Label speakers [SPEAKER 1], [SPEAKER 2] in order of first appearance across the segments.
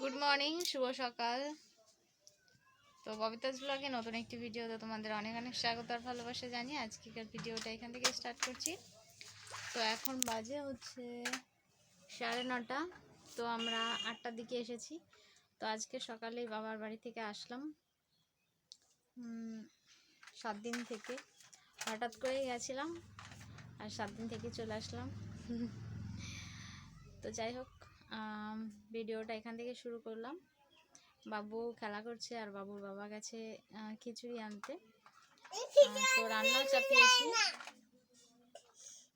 [SPEAKER 1] Good morning শুভ সকাল। তো ববিতাজ ব্লগে নতুন একটি ভিডিওতে তোমাদের অনেক অনেক স্বাগত আর ভালোবাসা জানিয়ে আজকের ভিডিওটা এখান থেকে স্টার্ট করছি। তো এখন বাজে হচ্ছে সাড়ে নটা, তো আমরা আটটার দিকে এসেছি। তো আজকে সকালেই বাবার বাড়ি থেকে আসলাম। সাত দিন থেকে। হঠাৎ করেই গেছিলাম আর সাত দিন থেকে চলে আসলাম। তো যাই হোক ভিডিওটা এখান থেকে শুরু করলাম। বাবু খেলা করছে আর বাবুর বাবা গেছে খিচুড়ি আনতে। তো রান্নাও চাপিয়েছি।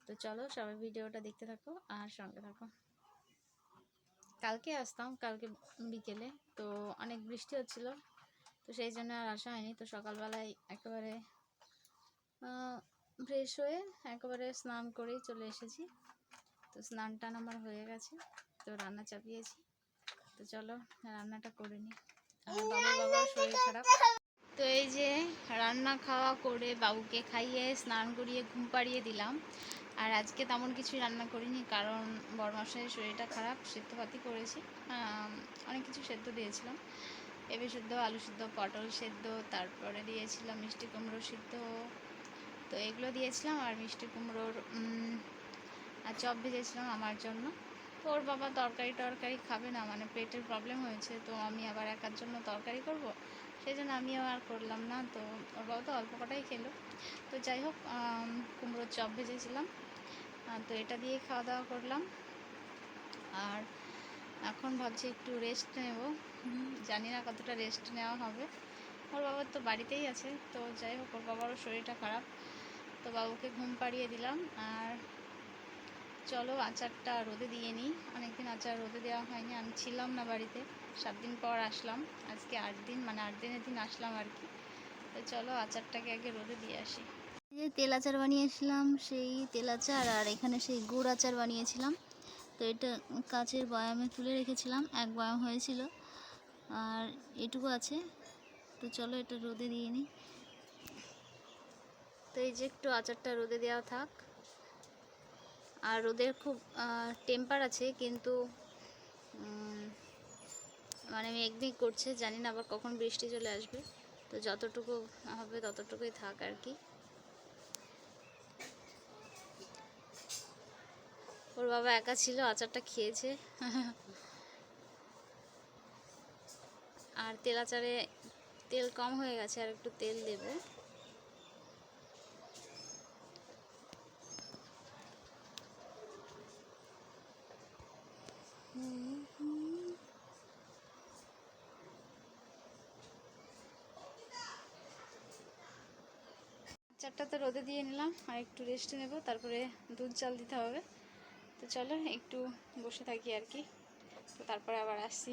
[SPEAKER 1] তো চলো সবাই ভিডিওটা দেখতে থাকো আর সঙ্গে থাকো। কালকে আসতাম, কালকে বিকেলে, তো অনেক বৃষ্টি হচ্ছিল, তো সেই জন্য আর আসা হয়নি। তো সকালবেলায় একেবারে ফ্রেশ হয়ে একেবারে স্নান করেই চলে এসেছি। তো স্নান টান আমার হয়ে গেছে। তো রান্না চাপিয়েছি। তো চলো রান্নাটা করে নিই। আমার বাবুর বাবার শরীর খারাপ। তো এই যে রান্না খাওয়া করে বাবুকে খাইয়ে স্নান করিয়ে ঘুম পাড়িয়ে দিলাম। আর আজকে তেমন কিছু রান্না করিনি কারণ বড়মশাইয়ের শরীরটা খারাপ সেদ্ধ সেদ্ধপাতি করেছি। অনেক কিছু সেদ্ধ দিয়েছিলাম। পেঁপে সেদ্ধ আলু সেদ্ধ পটল সেদ্ধ তারপরে দিয়েছিলাম মিষ্টি কুমড়ো সিদ্ধ। তো এগুলো দিয়েছিলাম আর মিষ্টি কুমড়োর আর চপ ভেজেছিলাম আমার জন্য। ওর বাবা তরকারি টরকারি খাবে না মানে পেটের প্রবলেম হয়েছে, তো আমি আবার একার জন্য তরকারি করব। সেই জন্য আমিও আর করলাম না, তো ওর বাবা তো অল্প কটাই খেলো। তো যাই হোক কুমড়োর চপ ভেজেছিলাম তো এটা দিয়ে খাওয়া দাওয়া করলাম। আর এখন ভাবছি একটু রেস্ট নেব। জানি না কতটা রেস্ট নেওয়া হবে। ওর বাবার তো বাড়িতেই আছে, তো যাই হোক, ওর বাবারও শরীরটা খারাপ। তো বাবুকে ঘুম পাড়িয়ে দিলাম, আর চলো, আচারটা রোদে দিয়ে নিই। অনেকদিন আচার রোদে দেওয়া হয়নি, আমি ছিলাম না বাড়িতে। সাত দিন পর আসলাম, আজকে আট দিন মানে আট দিনের দিন আসলাম আর কি। তো চলো, আচারটাকে আগে রোদে দিয়ে আসি।
[SPEAKER 2] যে তেল আচার বানিয়েছিলাম সেই তেল আচার আর এখানে সেই গুড় আচার বানিয়েছিলাম। তো এটা কাচের বয়ামে তুলে রেখেছিলাম, এক বয়াম হয়েছিল। আর এটুকু আছে। তো চলো, এটা রোদে দিয়ে নিই।
[SPEAKER 1] তো এই যে একটু আচারটা রোদে দেওয়া থাক। আর ওদের খুব টেম্পার আছে, কিন্তু মানে মেঘ মেঘ করছে, জানি না আবার কখন বৃষ্টি চলে আসবে। তো যতটুকু হবে ততটুকুই থাক আর কি। ওর বাবা একা ছিল, আচারটা খেয়েছে। আর তেল আচারে তেল কম হয়ে গেছে, আর একটু তেল দেবো। চারটা তো রোদে দিয়ে নিলাম, আর একটু রেস্ট নেব, তারপরে দুধ চাল দিতে হবে। তো চলো, একটু বসে থাকি আর কি। তো তারপরে আবার আসছি।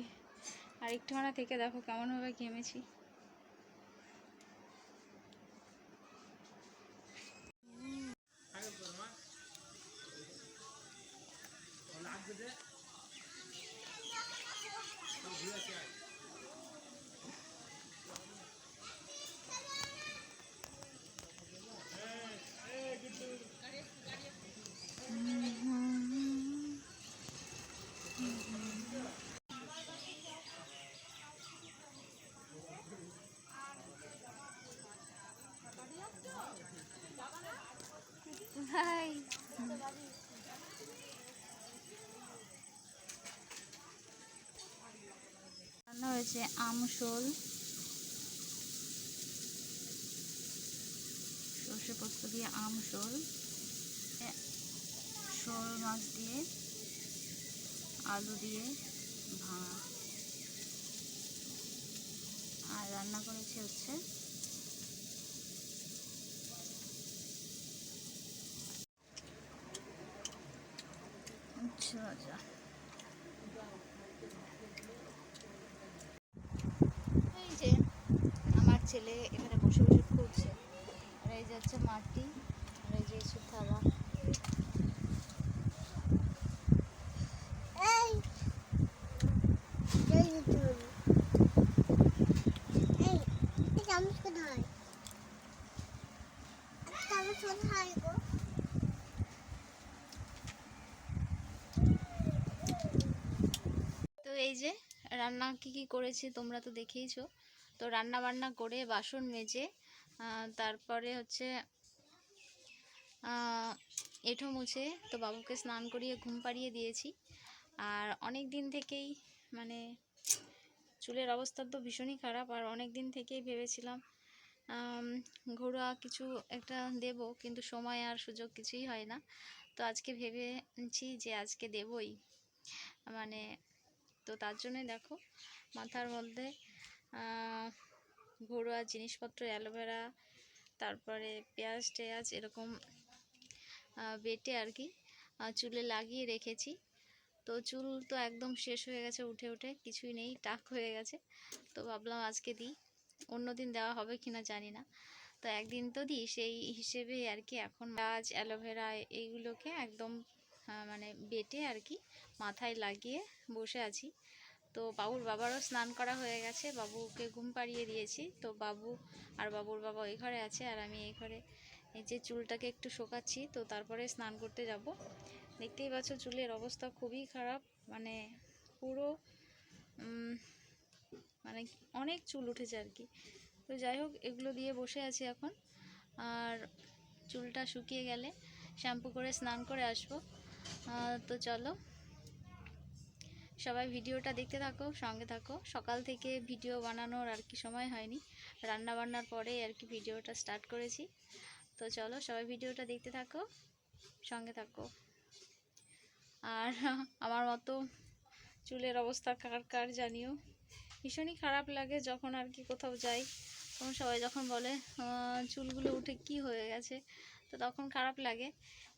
[SPEAKER 1] আর একটুখানা থেকে দেখো কেমনভাবে ঘেমেছি।
[SPEAKER 2] হয়েছে আমশোল, সর্ষে পোস্ত দিয়ে আমশোল শোল মাছ দিয়ে, আলু দিয়ে ভাঙা আর রান্না করেছে হচ্ছে আচ্ছা আচ্ছা আচ্ছা
[SPEAKER 1] এই যে আমার ছেলে এখানে বসে বসে খুঁজছে। আর এই যে হচ্ছে মাটি, আর এই যে থালা। তো এই যে রান্না কি কি করেছি তোমরা তো দেখেইছো। তো রান্না বান্না করে বাসন মেজে তারপরে হচ্ছে এঁঠো মুছে তো বাবুকে স্নান করিয়ে ঘুম পাড়িয়ে দিয়েছি। আর অনেক দিন থেকেই মানে চুলের অবস্থা তো ভীষণই খারাপ, আর অনেক দিন থেকেই ভেবেছিলাম ঘরোয়া কিছু একটা দেব, কিন্তু সময় আর সুযোগ কিছুই হয় না। তো আজকে ভেবেছি যে আজকে দেবই। মানে তো তার জন্যই দেখো, মাথার মধ্যে ঘরোয়া জিনিসপত্র, অ্যালোভেরা, তারপরে পেঁয়াজ টেয়াজ এরকম বেটে আর কি চুলে লাগিয়ে রেখেছি। তো চুল তো একদম শেষ হয়ে গেছে উঠে উঠে, কিছুই নেই, টাক হয়ে গেছে। তো ভাবলাম আজকে দিই, অন্য দিন দেওয়া হবে কি না জানি না। তো একদিন তো দিই, সেই হিসেবে আর কি এখন গাছ অ্যালোভেরা এইগুলোকে একদম মানে বেটে আর কি, মাথায় লাগিয়ে বসে আছি। তো বাবুর বাবারও স্নান করা হয়ে গেছে। বাবুকে ঘুম পাড়িয়ে দিয়েছি। তো বাবু আর বাবুর বাবা ওই ঘরে আছে আর আমি এই ঘরে এই যে চুলটাকে একটু শোকাচ্ছি। তো তারপরে স্নান করতে যাব। দেখতেই পাচ্ছ চুলের অবস্থা খুবই খারাপ। মানে পুরো মানে অনেক চুল উঠেছে আর কি। তো যাই হোক, এগুলো দিয়ে বসে আছি এখন। আর চুলটা শুকিয়ে গেলে শ্যাম্পু করে স্নান করে আসব। তো চলো। সবাই ভিডিওটা দেখতে থাকো, সঙ্গে থাকো। সকাল থেকে ভিডিও বানানোর আর কি সময় হয়নি। রান্না বান্নার পরে আর কি ভিডিওটা স্টার্ট করেছি। তো চলো সবাই ভিডিওটা দেখতে থাকো, সঙ্গে থাকো। আর আমার মতো চুলের অবস্থা কার কার জানিও। ভীষণই খারাপ লাগে যখন আর কি কোথাও যাই। তখন সবাই যখন বলে চুলগুলো উঠে কি হয়ে গেছে? তো তখন খারাপ লাগে।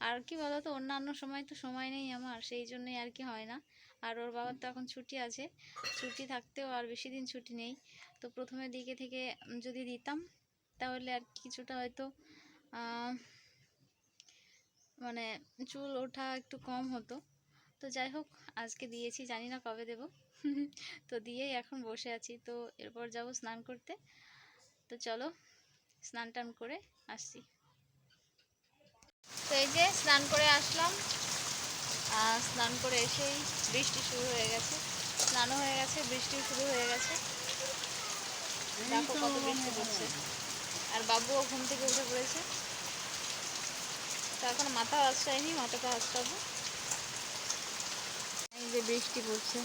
[SPEAKER 1] আর কি বলো তো অন্যান্য সময় তো সময় নেই আমার, সেই জন্যই আর কি হয় না। আর ওর বাবার তো এখন ছুটি আছে। ছুটি থাকতেও আর বেশি দিন ছুটি নেই। তো প্রথমের দিকে থেকে যদি দিতাম, তাহলে আর কিছুটা হয়তো মানে চুল ওঠা একটু কম হতো। তো যাই হোক, আজকে দিয়েছি, জানি না কবে দেব। তো দিয়েই এখন বসে আছি। তো এরপর যাব স্নান করতে। তো চলো, স্নান টান করে আসছি। তো এই যে স্নান করে আসলাম। স্নান করে এসেই বৃষ্টি শুরু হয়ে গেছে। স্নানও হয়ে গেছে বৃষ্টিও শুরু হয়ে গেছে। দেখো কত বৃষ্টি পড়ছে আর বাবুও ঘুম থেকে উঠে পড়েছে। তো এখন মাথা আশ্রয়নি মাথাটা আশ্রাবো এই যে বৃষ্টি পড়ছে।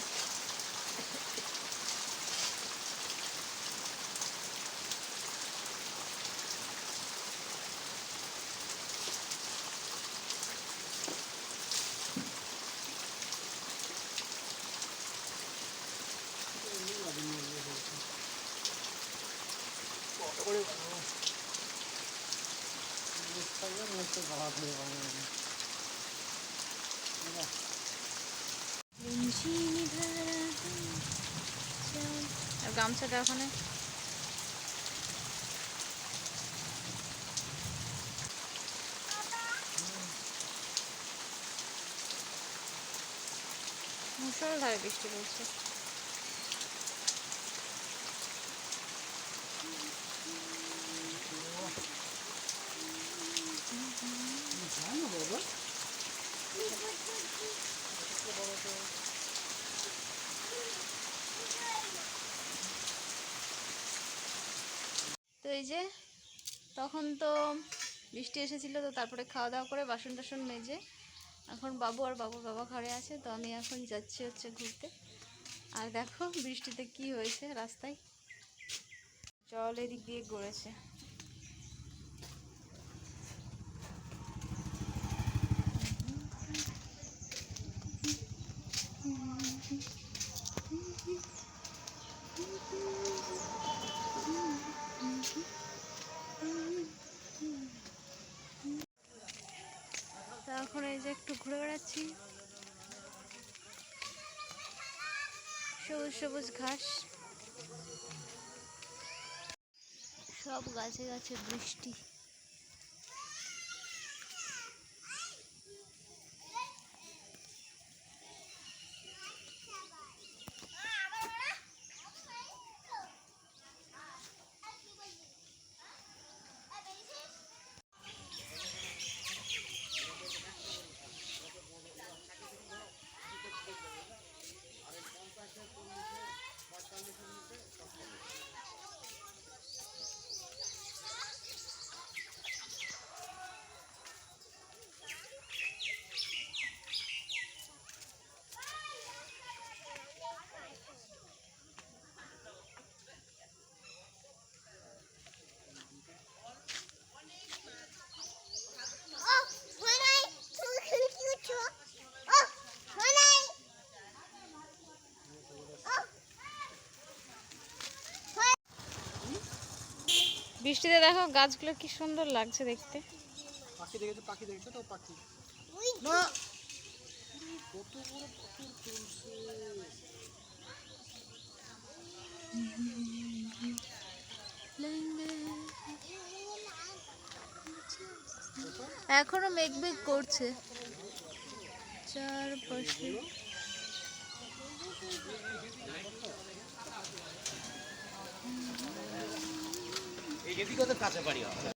[SPEAKER 1] গামছাটা ওখানে। মুসলধারে বৃষ্টি পড়ছে। তো এই যে তখন তো বৃষ্টি এসেছিল, তো তারপরে খাওয়া দাওয়া করে বাসন টাসন মেজে এখন বাবু আর বাবুর বাবা ঘরে আছে, তো আমি এখন যাচ্ছি হচ্ছে ঘুরতে। আর দেখো বৃষ্টিতে কি হয়েছে রাস্তায়। জল এদিক দিয়ে গড়েছে। তো ঘুরে বেড়াচ্ছি। সবুজ সবুজ ঘাস।
[SPEAKER 2] সব গাছে গাছে বৃষ্টি।
[SPEAKER 3] বৃষ্টিতে দেখো গাছগুলো কি সুন্দর লাগছে দেখতে।
[SPEAKER 2] পাখি দেখেছ? পাখি দেখেছ তো পাখি? না। কত বড় পাখি তুলছে
[SPEAKER 1] এখনও মেঘ মেঘ করছে। চারপাশে।
[SPEAKER 2] এদিকে ওদের কাছে বাড়ি হয়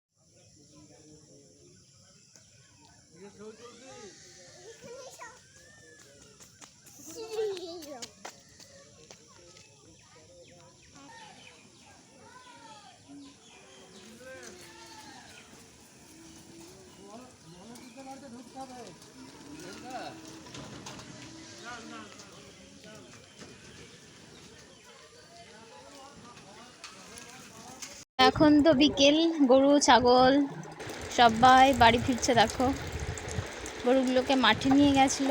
[SPEAKER 1] এখন তো বিকেল, গরু, ছাগল, সবাই বাড়ি ফিরছে, দেখো। গরুগুলোকে মাঠে নিয়ে গেছিল,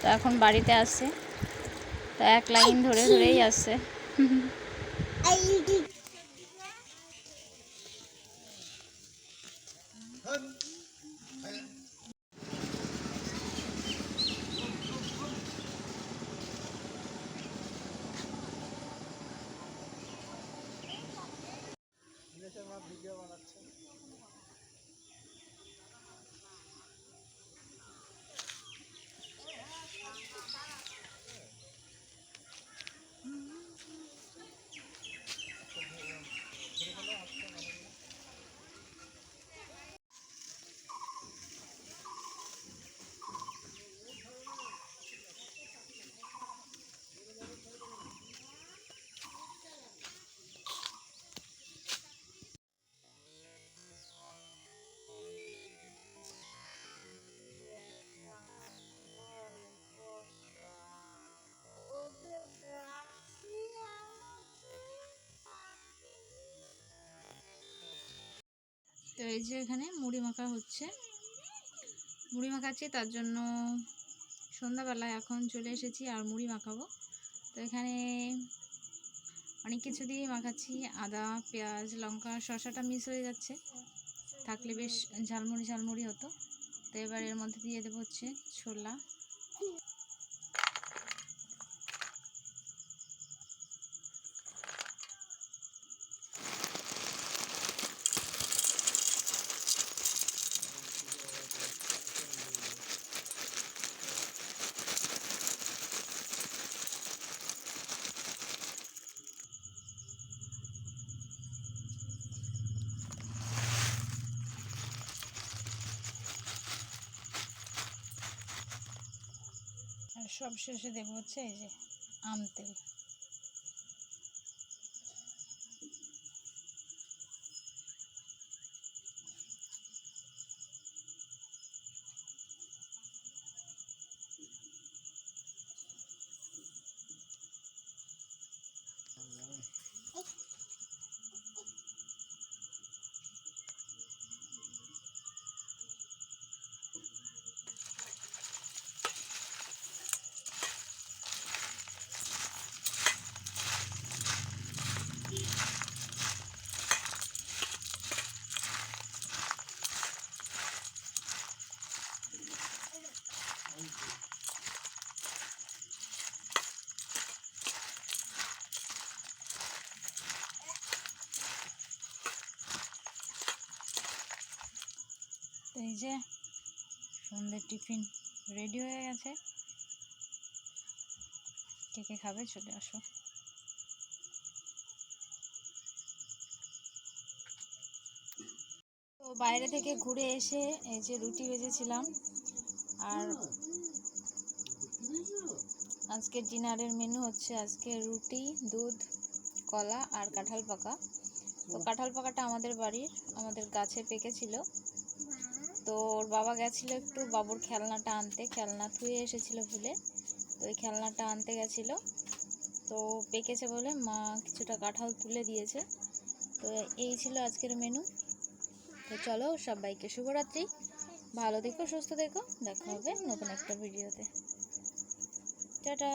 [SPEAKER 1] তো এখন বাড়িতে আসে তো এক লাইন ধরে ধরেই আসছে এই যে এখানে মুড়ি মাখা হচ্ছে। মুড়ি মাখাচ্ছি, তার জন্য সন্ধ্যাবেলায় এখন চলে এসেছি আর মুড়ি মাখাবো। তো এখানে অনেক কিছু দিয়ে মাখাচ্ছি, আদা, পেঁয়াজ, লঙ্কা, শসাটা মিস হয়ে যাচ্ছে। থাকলে বেশ ঝালমুড়ি ঝালমুড়ি হতো। তো এবার এর মধ্যে দিয়ে দেবো হচ্ছে ছোলা। সব শেষে দেবো হচ্ছে এই যে আম তেল। এই যে, সন্ধ্যের টিফিন রেডি হয়ে গেছে। কে কে খাবে চলে আসো। তো বাইরে থেকে ঘুরে এসে এই যে রুটি ভেজেছিলাম, আর আজকের ডিনারের মেনু হচ্ছে আজকে রুটি, দুধ, কলা আর কাঁঠাল পাকা। তো কাঁঠাল পাকাটা আমাদের বাড়ির, আমাদের গাছে পেকেছিল তো ওর বাবা গেছিল একটু বাবুর খেলনাটা আনতে, খেলনা থুয়ে এসেছিল ভুলে। তো ওই খেলনাটা আনতে গেছিল। তো পেকেছে বলে মা কিছুটা কাঁঠাল তুলে দিয়েছে। তো এই ছিল আজকের মেনু তো চলো সবাইকে শুভরাত্রি। ভালো দেখো সুস্থ থেকো। দেখা হবে নতুন একটা ভিডিওতে টাটা।